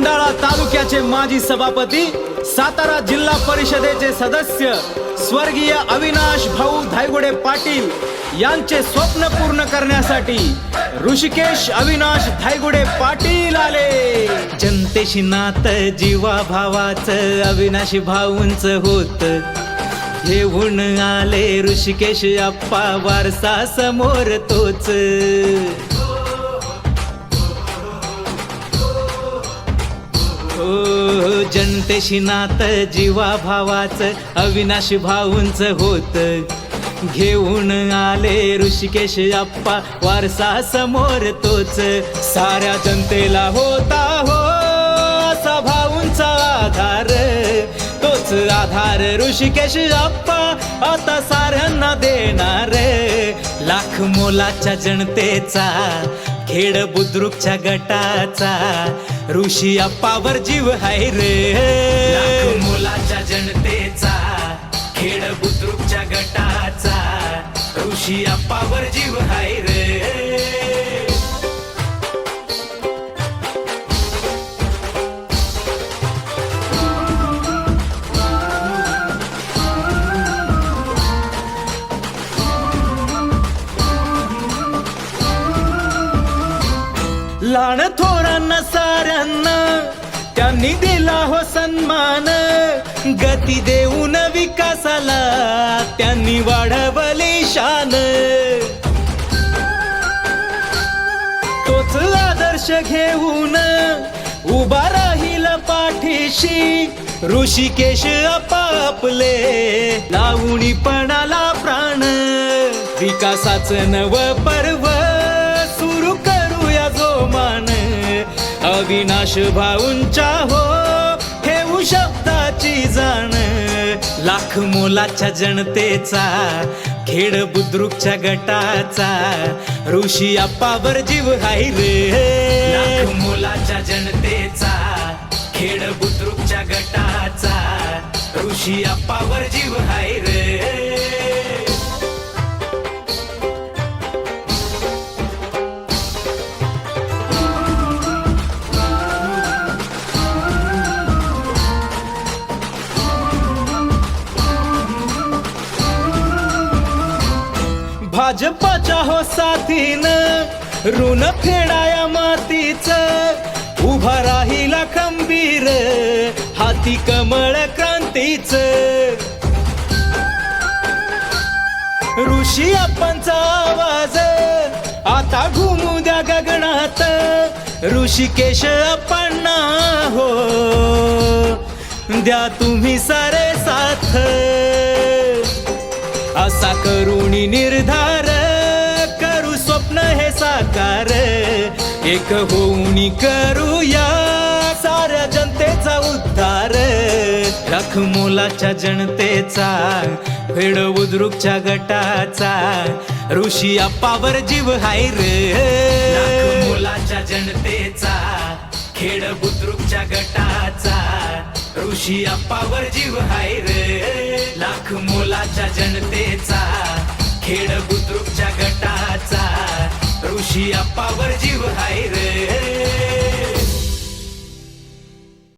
खंडाळा तालुक्याचे माजी सभापती सातारा जिल्हा परिषदेचे सदस्य स्वर्गीय अविनाश भाऊ धायगुडे पाटील यांचे स्वप्न पूर्ण करण्यासाठी ऋषिकेश अविनाश धायगुडे पाटील आले. जनतेशी नात जीवा भावाचं अविनाश भाऊंच होत. घेऊन आले ऋषिकेश अप्पा वारसा समोर तोच. हो जनतेशी नात जीवा भावाचं अविनाश भाऊंच होत. घेऊन आले ऋषिकेश अप्पा वारसा समोर तोच. साऱ्या जनतेला होता हो असा भाऊंचा आधार. तोच आधार ऋषिकेश अप्पा आता साऱ्यांना देणार. लाख मोलाच्या जनतेचा खेड बुद्रुकच्या गटाचा ऋषी अप्पावर जीव हाय रे. मुलाच्या जनतेचा खेड बुद्रुकच्या गटाचा ऋषी अप्पावर जीव हाय रे. लहान थोरांना साऱ्यांना. त्यांनी दिला हो सन्मान. गती देऊन विकासाला त्यांनी वाढवली शान. तोच आदर्श घेऊन उभा राहील पाठीशी. ऋषिकेश आपापले लावणी पणाला प्राण. विकासाचं नव पर अविनाश भाऊंच्या हो ठेवू शब्दाची जाण. लाख मोलाच्या जनतेचा खेड बुद्रुकच्या गटाचा ऋषी अप्पावर जीव हाय रे. लाख मोलाच्या जनतेचा खेड बुद्रुकच्या गटाचा ऋषी अप्पावर जीव हाय रे. भाजपाच्या हो साथीन ऋण फेडाया मातीच. उभा राहिला खंबीर हाती कमळ क्रांतीच. ऋषी आपणचा आवाज आता घुमू द्या गगनात. ऋषिकेश अप्पांना हो द्या तुम्ही सारे साथ. असा करुणी निर्धार करू स्वप्न हे साकार. एक होऊनी करूया साऱ्या जनतेचा उद्धार. रख मोलाच्या जनतेचा फेड उद्रुकच्या गटाचा ऋषी अप्पावर जीव हाय रे. मोलाच्या जनतेचा खेड बुद्रुकच्या गटाचा ऋषी अप्पावर जीव हाय रे. लाख मोलाच्या जनतेचा खेड बुद्रुकच्या गटाचा ऋषी अप्पावर जीव हाय रे.